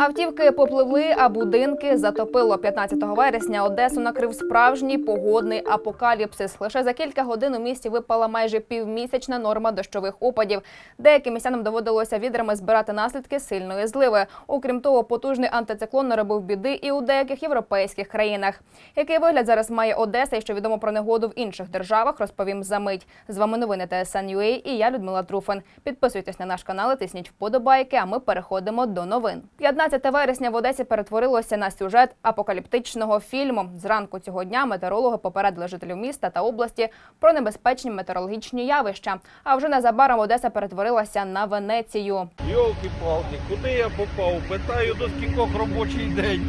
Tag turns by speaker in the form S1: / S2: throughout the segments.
S1: Автівки попливли, а будинки затопило. 15 вересня Одесу накрив справжній погодний апокаліпсис. Лише за кілька годин у місті випала майже півмісячна норма дощових опадів. Деяким містянам доводилося відрами збирати наслідки сильної зливи. Окрім того, потужний антициклон наробив біди і у деяких європейських країнах. Який вигляд зараз має Одеса і що відомо про негоду в інших державах, розповім за мить. З вами новини ТСН.UA і я Людмила Труфан. Підписуйтесь на наш канал, тисніть вподобайки. А ми переходимо до новин. 15 вересня в Одесі перетворилося на сюжет апокаліптичного фільму. Зранку цього дня метеорологи попередили жителів міста та області про небезпечні метеорологічні явища. А вже незабаром Одеса перетворилася на Венецію.
S2: Йолки-палки, куди я попав? Питаю до скількох робочий день.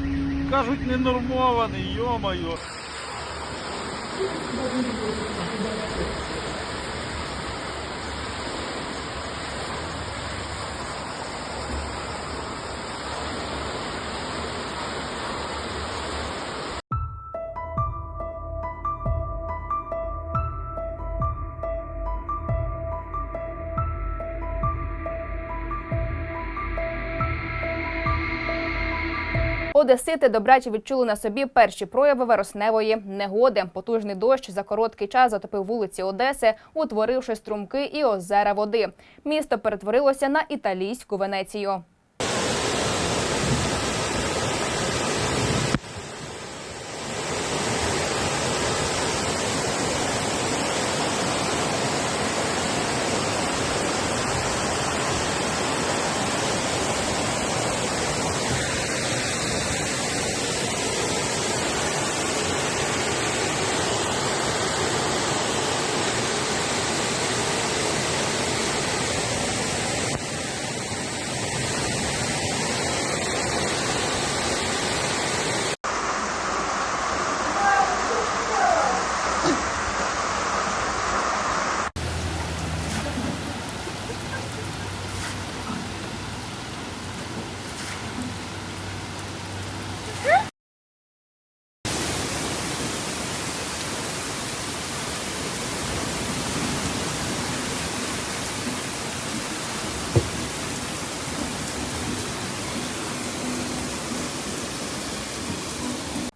S2: Кажуть, ненормований, йомайо.
S1: Одесити добряче відчули на собі перші прояви вересневої негоди. Потужний дощ за короткий час затопив вулиці Одеси, утворивши струмки і озера води. Місто перетворилося на італійську Венецію.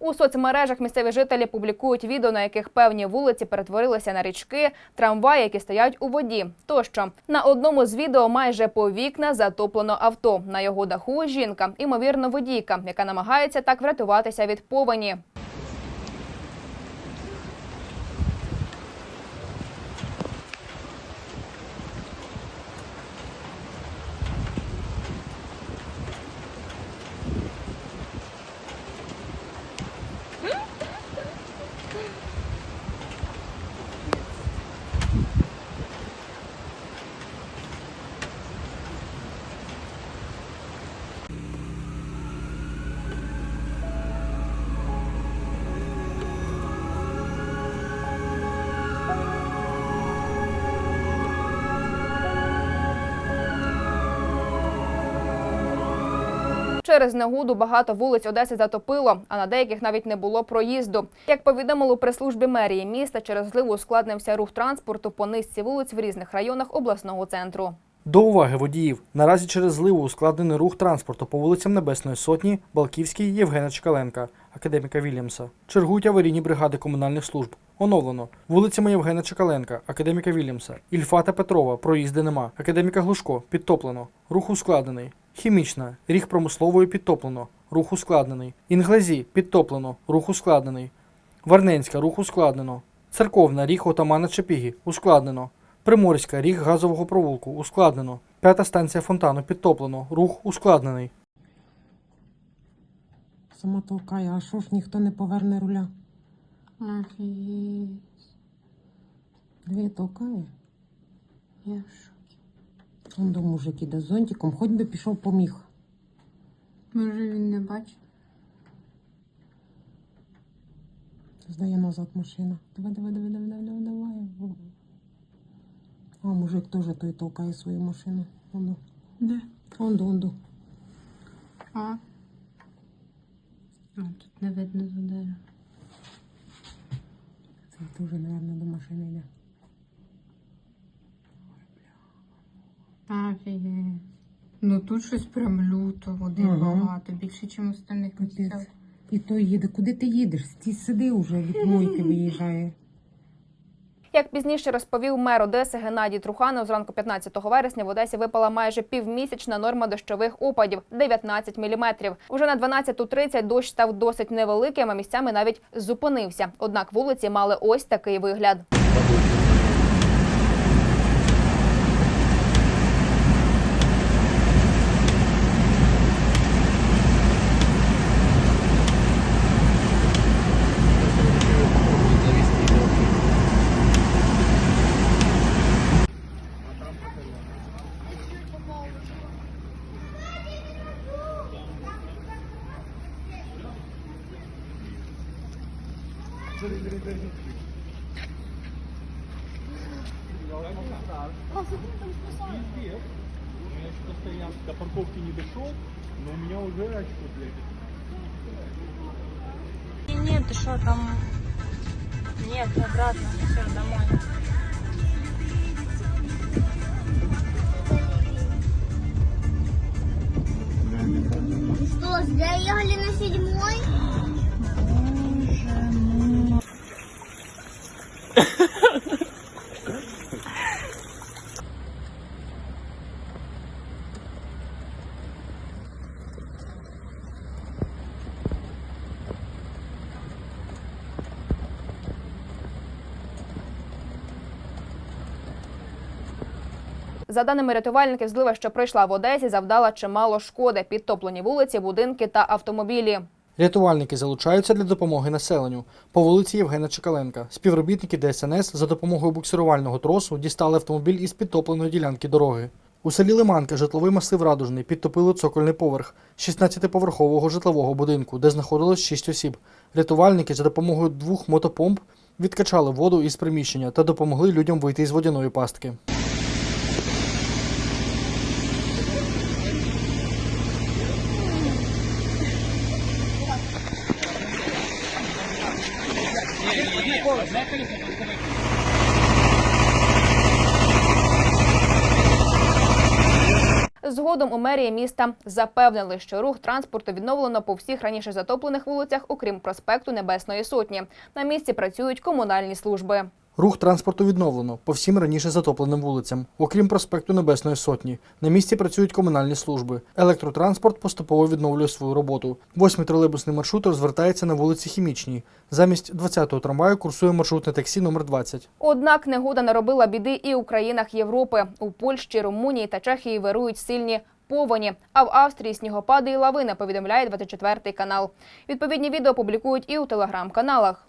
S1: У соцмережах місцеві жителі публікують відео, на яких певні вулиці перетворилися на річки, трамваї, які стоять у воді. Тощо на одному з відео майже по вікна затоплено авто. На його даху жінка, імовірно, водійка, яка намагається так врятуватися від повені. Через негоду багато вулиць Одеси затопило, а на деяких навіть не було проїзду. Як повідомили у прес-службі мерії міста, через зливу ускладнився рух транспорту по низці вулиць в різних районах обласного центру.
S3: До уваги водіїв. Наразі через зливу ускладнений рух транспорту по вулицям Небесної Сотні, Балківській, Євгена Чкаленка, академіка Вільямса. Чергують аварійні бригади комунальних служб. Оновлено. Вулицями Євгена Чекаленка, академіка Вільямса, Ільфата Петрова, проїзди нема. Академіка Глушко, підтоплено. Рух ускладнений. Хімічна, ріг промислової підтоплено. Рух ускладнений. Інглезі, підтоплено. Рух ускладнений. Варненська, рух ускладнено. Церковна, ріг отамана Чепіги, ускладнено. Приморська, ріг газового провулку, ускладнено. П'ята станція фонтану, підтоплено. Рух ускладнений.
S4: Сама толкає, а що ж ніхто не поверне руля?
S5: Офігеть.
S4: Дві толкає.
S5: Я.
S4: Он до мужик іде з зонтиком, хоч би пішов поміг.
S5: Може він не бачить?
S4: Здає назад машина. Давай, давай, давай, давай, давай, давай, давай. А мужик теж той толкає свою машину. Онду,
S5: Де?
S4: онду, онду.
S5: А? А, тут не видно за дерева.
S4: Це теж, мабуть, до машини йде.
S5: Офігеть. Ну тут щось прям люто, води
S4: Ага.
S5: багато, більше, ніж в остальних
S4: Капець.
S5: місцях.
S4: І то їде. Куди ти їдеш? Стій сиди вже, від мойки виїжджає.
S1: Як пізніше розповів мер Одеси Геннадій Труханов, зранку 15 вересня в Одесі випала майже півмісячна норма дощових опадів 19 міліметрів. Уже на 12.30 дощ став досить невеликим, а місцями навіть зупинився. Однак вулиці мали ось такий вигляд.
S6: До парковки не дошел, но у меня уже очко, блядь.
S7: Нет, ты что там? Нет, обратно, все, домой.
S8: Что, зря ехали на седьмой?
S1: За даними рятувальників, злива, що прийшла в Одесі, завдала чимало шкоди. Підтоплені вулиці, будинки та автомобілі.
S3: Рятувальники залучаються для допомоги населенню. По вулиці Євгена Чекаленка співробітники ДСНС за допомогою буксирувального тросу дістали автомобіль із підтопленої ділянки дороги. У селі Лиманка житловий масив Радужний підтопило цокольний поверх 16-поверхового житлового будинку, де знаходилось 6 осіб. Рятувальники за допомогою двох мотопомп відкачали воду із приміщення та допомогли людям вийти із водяної пастки.
S1: Згодом у мерії міста запевнили, що рух транспорту відновлено по всіх раніше затоплених вулицях, окрім проспекту Небесної Сотні. На місці працюють комунальні служби.
S3: Рух транспорту відновлено по всім раніше затопленим вулицям, окрім проспекту Небесної Сотні. На місці працюють комунальні служби. Електротранспорт поступово відновлює свою роботу. Восьмий тролейбусний маршрут розвертається на вулиці Хімічній. Замість 20-го трамваю курсує маршрутне таксі номер 20.
S1: Однак негода наробила біди і у країнах Європи. У Польщі, Румунії та Чехії вирують сильні повені. А в Австрії снігопади і лавини, повідомляє 24 канал. Відповідні відео публікують і у телеграм-каналах.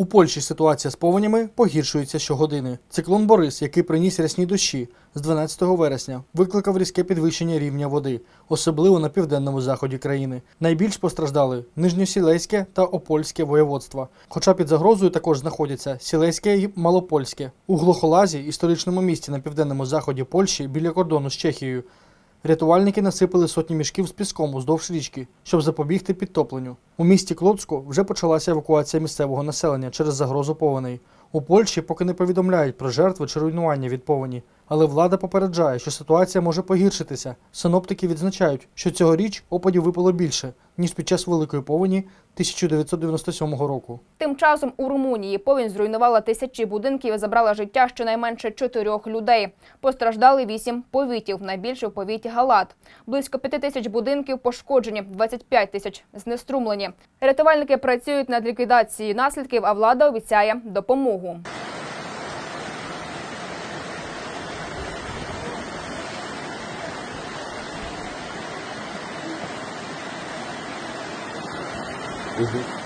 S3: У Польщі ситуація з повенями погіршується щогодини. Циклон Борис, який приніс рясні дощі з 12 вересня, викликав різке підвищення рівня води, особливо на південному заході країни. Найбільш постраждали Нижньосілейське та Опольське воєводства. Хоча під загрозою також знаходяться Сілейське і Малопольське. У Глохолазі, історичному місті на південному заході Польщі біля кордону з Чехією, Рятувальники насипали сотні мішків з піском уздовж річки, щоб запобігти підтопленню. У місті Клоцку вже почалася евакуація місцевого населення через загрозу повеней. У Польщі поки не повідомляють про жертви чи руйнування від повені, але влада попереджає, що ситуація може погіршитися. Синоптики відзначають, що цьогоріч опадів випало більше ніж під час великої повені 1997 року.
S1: Тим часом у Румунії повінь зруйнувала тисячі будинків і забрала життя щонайменше чотирьох людей. Постраждали вісім повітів, найбільше в повіті Галат. Близько п'яти тисяч будинків пошкоджені, 25 тисяч знеструмлені. Рятувальники працюють над ліквідацією наслідків, а влада обіцяє допомогу. У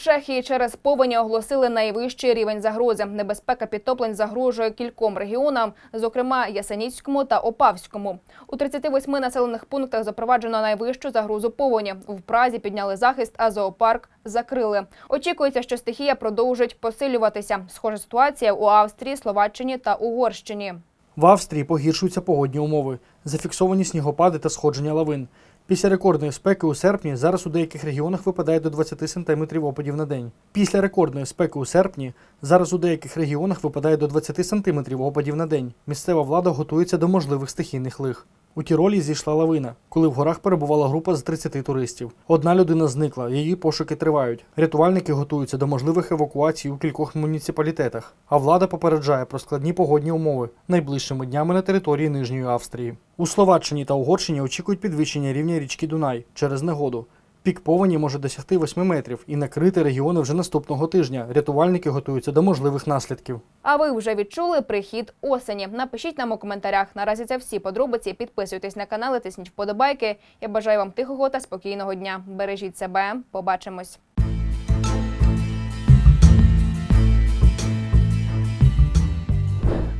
S1: Чехії через повені оголосили найвищий рівень загрози. Небезпека підтоплень загрожує кільком регіонам, зокрема Ясеніцькому та Опавському. У 38 населених пунктах запроваджено найвищу загрозу повені. В Празі підняли захист, а зоопарк закрили. Очікується, що стихія продовжить посилюватися. Схожа ситуація у Австрії, Словаччині та Угорщині.
S3: В Австрії погіршуються погодні умови, зафіксовані снігопади та сходження лавин. Після рекордної спеки у серпні зараз у деяких регіонах випадає до 20 см опадів на день. Після рекордної спеки у серпні зараз у деяких регіонах випадає до 20 см опадів на день. Місцева влада готується до можливих стихійних лих. У Тіролі зійшла лавина, коли в горах перебувала група з 30 туристів. Одна людина зникла, її пошуки тривають. Рятувальники готуються до можливих евакуацій у кількох муніципалітетах. А влада попереджає про складні погодні умови найближчими днями на території Нижньої Австрії. У Словаччині та Угорщині очікують підвищення рівня річки Дунай через негоду. Пік повені може досягти 8 метрів і накрити регіони вже наступного тижня. Рятувальники готуються до можливих наслідків.
S1: А ви вже відчули прихід осені? Напишіть нам у коментарях. Наразі це всі подробиці. Підписуйтесь на канал, тисніть вподобайки. Я бажаю вам тихого та спокійного дня. Бережіть себе. Побачимось.